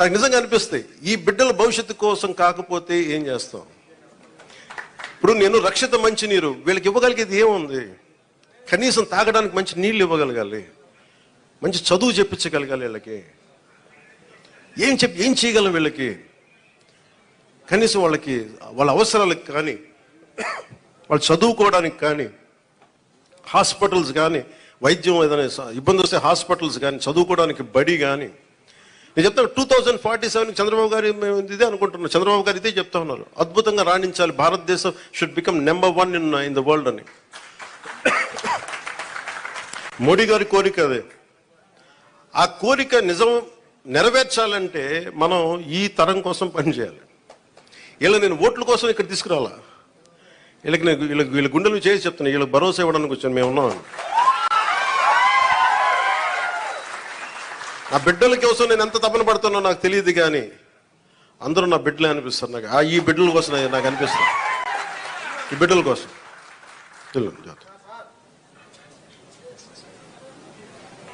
నాకు నిజంగా అనిపిస్తాయి ఈ బిడ్డల భవిష్యత్తు కోసం కాకపోతే ఏం చేస్తాం? ఇప్పుడు నేను రక్షిత మంచినీరు వీళ్ళకి ఇవ్వగలిగేది ఏముంది? కనీసం తాగడానికి మంచి నీళ్ళు ఇవ్వగలగాలి మంచి చదువు చెప్పించగలగాలి వీళ్ళకి. ఏం చెప్పి ఏం చేయగలం వీళ్ళకి? కనీసం వాళ్ళకి వాళ్ళ అవసరాలకు కానీ వాళ్ళు చదువుకోవడానికి కానీ హాస్పిటల్స్ కానీ వైద్యం ఏదైనా ఇబ్బంది వస్తే హాస్పిటల్స్ కానీ చదువుకోవడానికి బడి కానీ నేను చెప్తాను two thousand forty seven Chandrababu garu మేము ఇదే అనుకుంటున్నాం. చంద్రబాబు గారు ఇదే చెప్తా ఉన్నారు. అద్భుతంగా రాణించాలి. Bharatadesam should become number one in in the world అని. మోడీ గారి కోరిక అదే. ఆ కోరిక నిజం నెరవేర్చాలంటే మనం ఈ తరం కోసం పనిచేయాలి వీళ్ళ నేను ఓట్ల కోసం ఇక్కడ తీసుకురావాలా వీళ్ళకి నేను వీళ్ళకి వీళ్ళ గుండెలు చేసి చెప్తున్నాను వీళ్ళకి భరోసా ఇవ్వడానికి వచ్చాను. మేము నా బిడ్డల కోసం నేను ఎంత తపన పడుతున్నా నాకు తెలియదు కానీ అందరూ నా బిడ్డలే అనిపిస్తారు నాకు. ఆ ఈ బిడ్డల కోసం నాకు అనిపిస్తుంది. ఈ బిడ్డల కోసం. తెలియదు